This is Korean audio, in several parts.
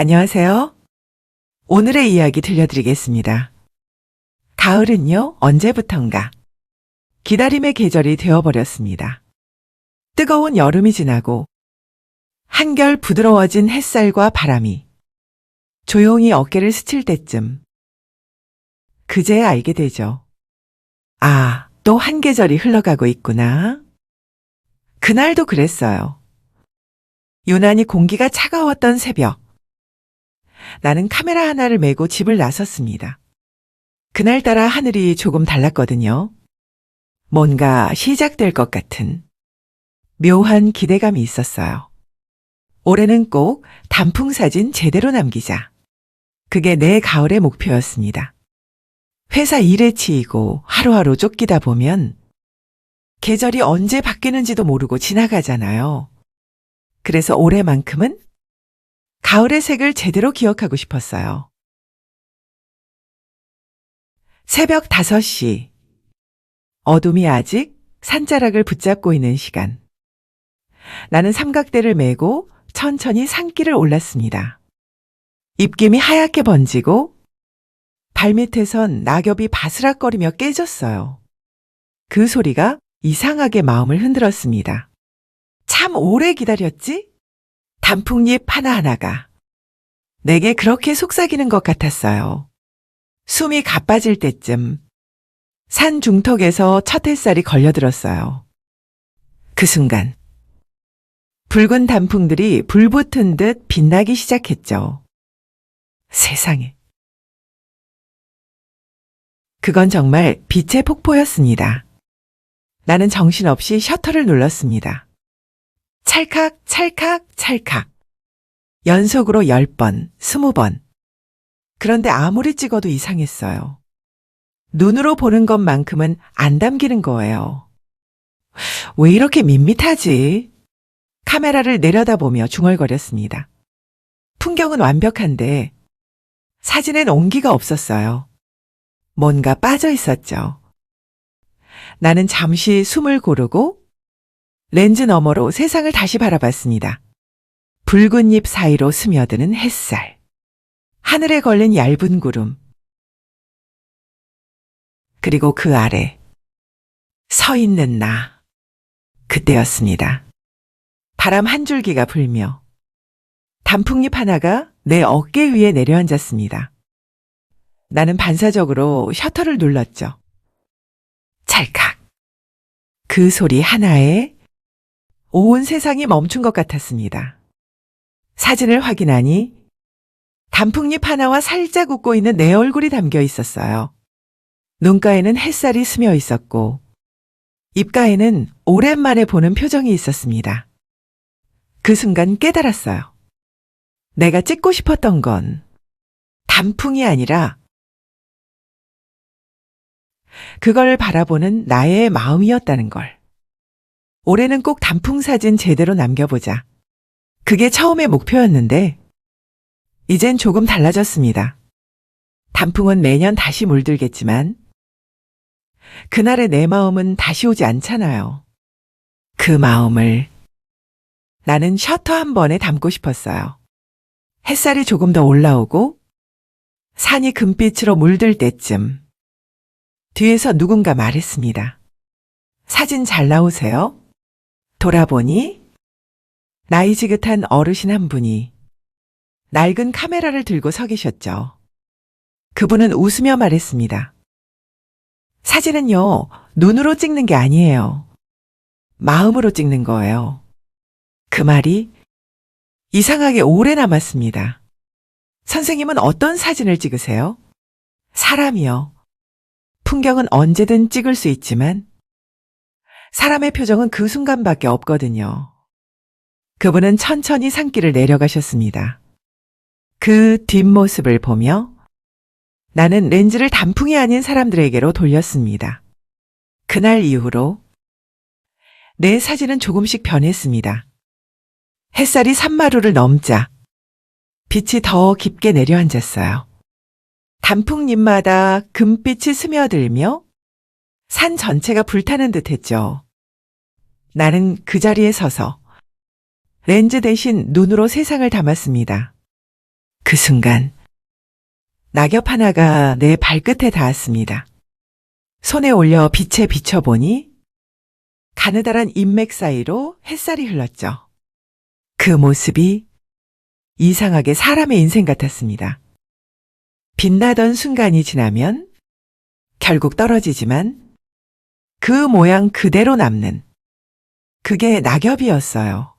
안녕하세요. 오늘의 이야기 들려드리겠습니다. 가을은요, 언제부턴가 기다림의 계절이 되어버렸습니다. 뜨거운 여름이 지나고 한결 부드러워진 햇살과 바람이 조용히 어깨를 스칠 때쯤 그제야 알게 되죠. 아, 또 한 계절이 흘러가고 있구나. 그날도 그랬어요. 유난히 공기가 차가웠던 새벽. 나는 카메라 하나를 메고 집을 나섰습니다. 그날따라 하늘이 조금 달랐거든요. 뭔가 시작될 것 같은 묘한 기대감이 있었어요. 올해는 꼭 단풍 사진 제대로 남기자. 그게 내 가을의 목표였습니다. 회사 일에 치이고 하루하루 쫓기다 보면 계절이 언제 바뀌는지도 모르고 지나가잖아요. 그래서 올해만큼은 가을의 색을 제대로 기억하고 싶었어요. 새벽 5시. 어둠이 아직 산자락을 붙잡고 있는 시간. 나는 삼각대를 메고 천천히 산길을 올랐습니다. 입김이 하얗게 번지고 발밑에선 낙엽이 바스락거리며 깨졌어요. 그 소리가 이상하게 마음을 흔들었습니다. 참 오래 기다렸지? 단풍잎 하나하나가 내게 그렇게 속삭이는 것 같았어요. 숨이 가빠질 때쯤 산 중턱에서 첫 햇살이 걸려들었어요. 그 순간 붉은 단풍들이 불붙은 듯 빛나기 시작했죠. 세상에. 그건 정말 빛의 폭포였습니다. 나는 정신없이 셔터를 눌렀습니다. 찰칵, 찰칵, 찰칵. 연속으로 10번, 20번. 그런데 아무리 찍어도 이상했어요. 눈으로 보는 것만큼은 안 담기는 거예요. 왜 이렇게 밋밋하지? 카메라를 내려다보며 중얼거렸습니다. 풍경은 완벽한데 사진엔 온기가 없었어요. 뭔가 빠져 있었죠. 나는 잠시 숨을 고르고 렌즈 너머로 세상을 다시 바라봤습니다. 붉은 잎 사이로 스며드는 햇살. 하늘에 걸린 얇은 구름. 그리고 그 아래 서 있는 나. 그때였습니다. 바람 한 줄기가 불며 단풍잎 하나가 내 어깨 위에 내려앉았습니다. 나는 반사적으로 셔터를 눌렀죠. 찰칵. 그 소리 하나에 온 세상이 멈춘 것 같았습니다. 사진을 확인하니 단풍잎 하나와 살짝 웃고 있는 내 얼굴이 담겨 있었어요. 눈가에는 햇살이 스며 있었고, 입가에는 오랜만에 보는 표정이 있었습니다. 그 순간 깨달았어요. 내가 찍고 싶었던 건 단풍이 아니라 그걸 바라보는 나의 마음이었다는 걸. 올해는 꼭 단풍 사진 제대로 남겨보자. 그게 처음의 목표였는데, 이젠 조금 달라졌습니다. 단풍은 매년 다시 물들겠지만, 그날의 내 마음은 다시 오지 않잖아요. 그 마음을 나는 셔터 한 번에 담고 싶었어요. 햇살이 조금 더 올라오고, 산이 금빛으로 물들 때쯤, 뒤에서 누군가 말했습니다. 사진 잘 나오세요? 돌아보니 나이 지긋한 어르신 한 분이 낡은 카메라를 들고 서 계셨죠. 그분은 웃으며 말했습니다. 사진은요, 눈으로 찍는 게 아니에요. 마음으로 찍는 거예요. 그 말이 이상하게 오래 남았습니다. 선생님은 어떤 사진을 찍으세요? 사람이요. 풍경은 언제든 찍을 수 있지만 사람의 표정은 그 순간밖에 없거든요. 그분은 천천히 산길을 내려가셨습니다. 그 뒷모습을 보며 나는 렌즈를 단풍이 아닌 사람들에게로 돌렸습니다. 그날 이후로 내 사진은 조금씩 변했습니다. 햇살이 산마루를 넘자 빛이 더 깊게 내려앉았어요. 단풍잎마다 금빛이 스며들며 산 전체가 불타는 듯 했죠. 나는 그 자리에 서서 렌즈 대신 눈으로 세상을 담았습니다. 그 순간 낙엽 하나가 내 발끝에 닿았습니다. 손에 올려 빛에 비춰보니 가느다란 인맥 사이로 햇살이 흘렀죠. 그 모습이 이상하게 사람의 인생 같았습니다. 빛나던 순간이 지나면 결국 떨어지지만 그 모양 그대로 남는 그게 낙엽이었어요.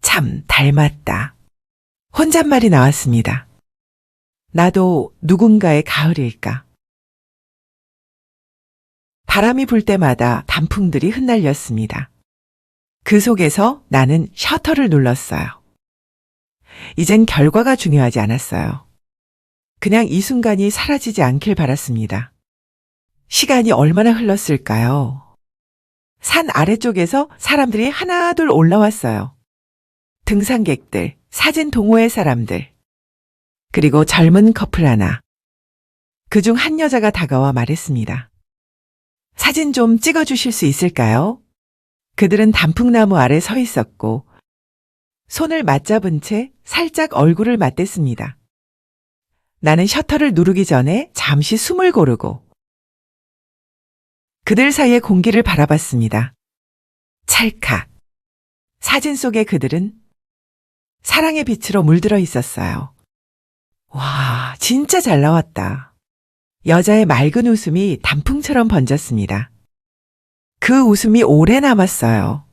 참 닮았다. 혼잣말이 나왔습니다. 나도 누군가의 가을일까? 바람이 불 때마다 단풍들이 흩날렸습니다. 그 속에서 나는 셔터를 눌렀어요. 이젠 결과가 중요하지 않았어요. 그냥 이 순간이 사라지지 않길 바랐습니다. 시간이 얼마나 흘렀을까요? 산 아래쪽에서 사람들이 하나둘 올라왔어요. 등산객들, 사진 동호회 사람들, 그리고 젊은 커플 하나. 그 중 한 여자가 다가와 말했습니다. 사진 좀 찍어주실 수 있을까요? 그들은 단풍나무 아래 서 있었고, 손을 맞잡은 채 살짝 얼굴을 맞댔습니다. 나는 셔터를 누르기 전에 잠시 숨을 고르고, 그들 사이의 공기를 바라봤습니다. 찰칵. 사진 속의 그들은 사랑의 빛으로 물들어 있었어요. 와, 진짜 잘 나왔다. 여자의 맑은 웃음이 단풍처럼 번졌습니다. 그 웃음이 오래 남았어요.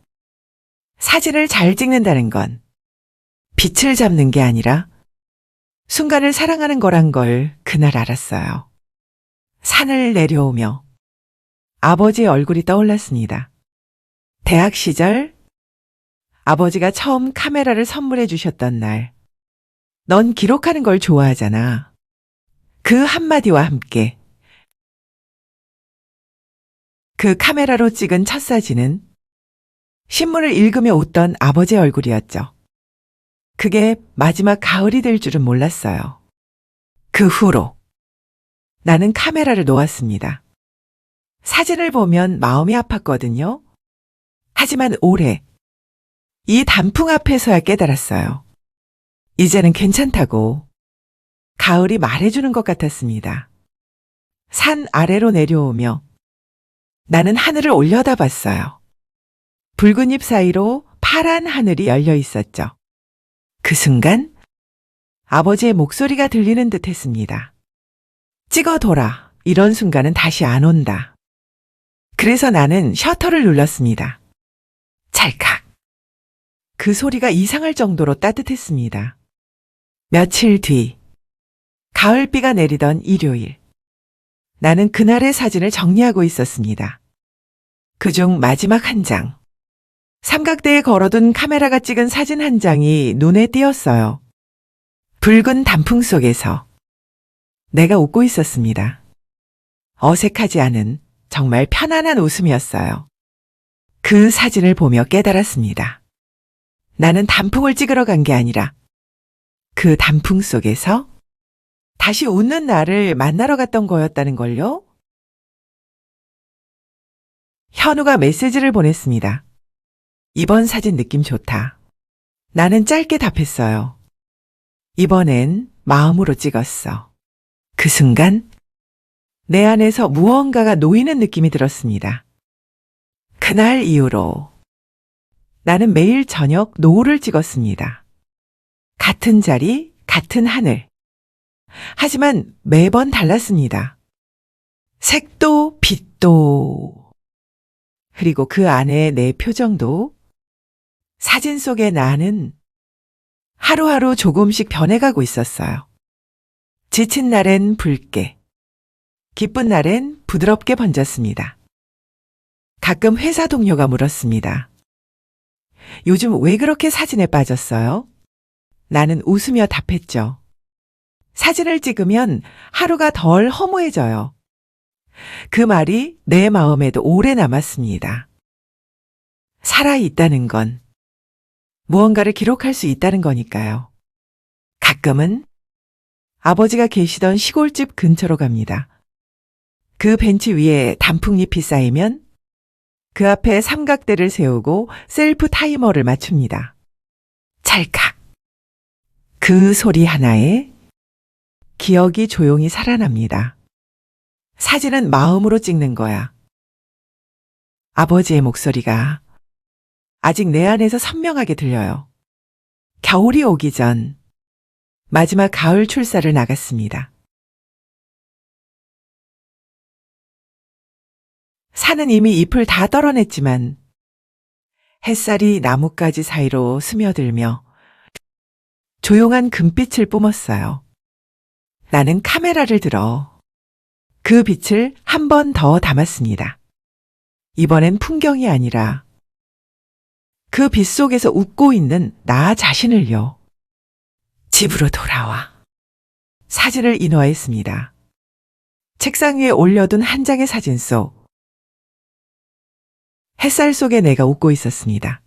사진을 잘 찍는다는 건 빛을 잡는 게 아니라 순간을 사랑하는 거란 걸 그날 알았어요. 산을 내려오며 아버지의 얼굴이 떠올랐습니다. 대학 시절 아버지가 처음 카메라를 선물해 주셨던 날. 넌 기록하는 걸 좋아하잖아. 그 한마디와 함께 그 카메라로 찍은 첫 사진은 신문을 읽으며 웃던 아버지 얼굴이었죠. 그게 마지막 가을이 될 줄은 몰랐어요. 그 후로 나는 카메라를 놓았습니다. 사진을 보면 마음이 아팠거든요. 하지만 올해 이 단풍 앞에서야 깨달았어요. 이제는 괜찮다고 가을이 말해주는 것 같았습니다. 산 아래로 내려오며 나는 하늘을 올려다 봤어요. 붉은 잎 사이로 파란 하늘이 열려 있었죠. 그 순간 아버지의 목소리가 들리는 듯 했습니다. 찍어둬라. 이런 순간은 다시 안 온다. 그래서 나는 셔터를 눌렀습니다. 찰칵. 그 소리가 이상할 정도로 따뜻했습니다. 며칠 뒤, 가을비가 내리던 일요일. 나는 그날의 사진을 정리하고 있었습니다. 그중 마지막 한 장. 삼각대에 걸어둔 카메라가 찍은 사진 한 장이 눈에 띄었어요. 붉은 단풍 속에서 내가 웃고 있었습니다. 어색하지 않은 정말 편안한 웃음이었어요. 그 사진을 보며 깨달았습니다. 나는 단풍을 찍으러 간 게 아니라 그 단풍 속에서 다시 웃는 나를 만나러 갔던 거였다는 걸요? 현우가 메시지를 보냈습니다. 이번 사진 느낌 좋다. 나는 짧게 답했어요. 이번엔 마음으로 찍었어. 그 순간 내 안에서 무언가가 놓이는 느낌이 들었습니다. 그날 이후로 나는 매일 저녁 노을을 찍었습니다. 같은 자리, 같은 하늘. 하지만 매번 달랐습니다. 색도, 빛도, 그리고 그 안에 내 표정도 사진 속의 나는 하루하루 조금씩 변해가고 있었어요. 지친 날엔 붉게, 기쁜 날엔 부드럽게 번졌습니다. 가끔 회사 동료가 물었습니다. 요즘 왜 그렇게 사진에 빠졌어요? 나는 웃으며 답했죠. 사진을 찍으면 하루가 덜 허무해져요. 그 말이 내 마음에도 오래 남았습니다. 살아있다는 건 무언가를 기록할 수 있다는 거니까요. 가끔은 아버지가 계시던 시골집 근처로 갑니다. 그 벤치 위에 단풍잎이 쌓이면 그 앞에 삼각대를 세우고 셀프 타이머를 맞춥니다. 찰칵. 그 소리 하나에 기억이 조용히 살아납니다. 사진은 마음으로 찍는 거야. 아버지의 목소리가 아직 내 안에서 선명하게 들려요. 겨울이 오기 전 마지막 가을 출사를 나갔습니다. 산은 이미 잎을 다 떨어냈지만 햇살이 나뭇가지 사이로 스며들며 조용한 금빛을 뿜었어요. 나는 카메라를 들어 그 빛을 한 번 더 담았습니다. 이번엔 풍경이 아니라 그 빛 속에서 웃고 있는 나 자신을요. 집으로 돌아와. 사진을 인화했습니다. 책상 위에 올려둔 한 장의 사진 속 햇살 속에 내가 웃고 있었습니다.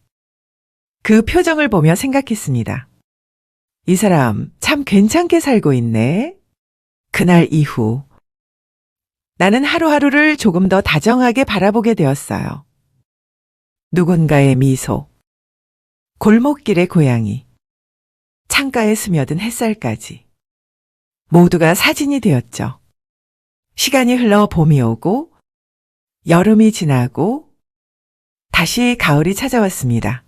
그 표정을 보며 생각했습니다. 이 사람 참 괜찮게 살고 있네. 그날 이후 나는 하루하루를 조금 더 다정하게 바라보게 되었어요. 누군가의 미소, 골목길의 고양이, 창가에 스며든 햇살까지 모두가 사진이 되었죠. 시간이 흘러 봄이 오고 여름이 지나고 다시 가을이 찾아왔습니다.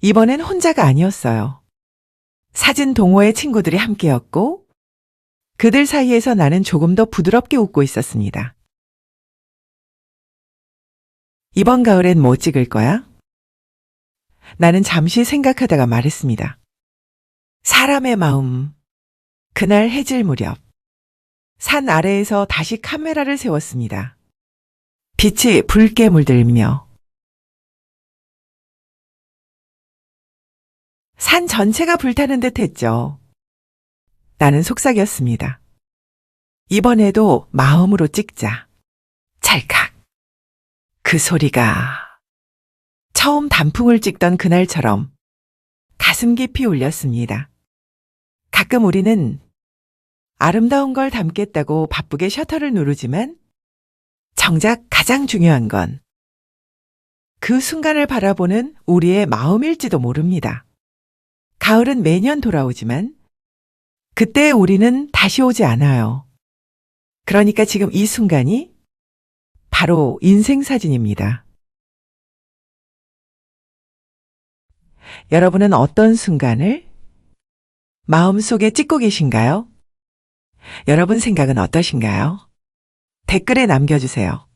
이번엔 혼자가 아니었어요. 사진 동호회 친구들이 함께였고 그들 사이에서 나는 조금 더 부드럽게 웃고 있었습니다. 이번 가을엔 뭐 찍을 거야? 나는 잠시 생각하다가 말했습니다. 사람의 마음. 그날 해질 무렵. 산 아래에서 다시 카메라를 세웠습니다. 빛이 붉게 물들며 산 전체가 불타는 듯 했죠. 나는 속삭였습니다. 이번에도 마음으로 찍자. 찰칵. 그 소리가 처음 단풍을 찍던 그날처럼 가슴 깊이 울렸습니다. 가끔 우리는 아름다운 걸 담겠다고 바쁘게 셔터를 누르지만 정작 가장 중요한 건 그 순간을 바라보는 우리의 마음일지도 모릅니다. 가을은 매년 돌아오지만 그때 우리는 다시 오지 않아요. 그러니까 지금 이 순간이 바로 인생 사진입니다. 여러분은 어떤 순간을 마음속에 찍고 계신가요? 여러분 생각은 어떠신가요? 댓글에 남겨주세요.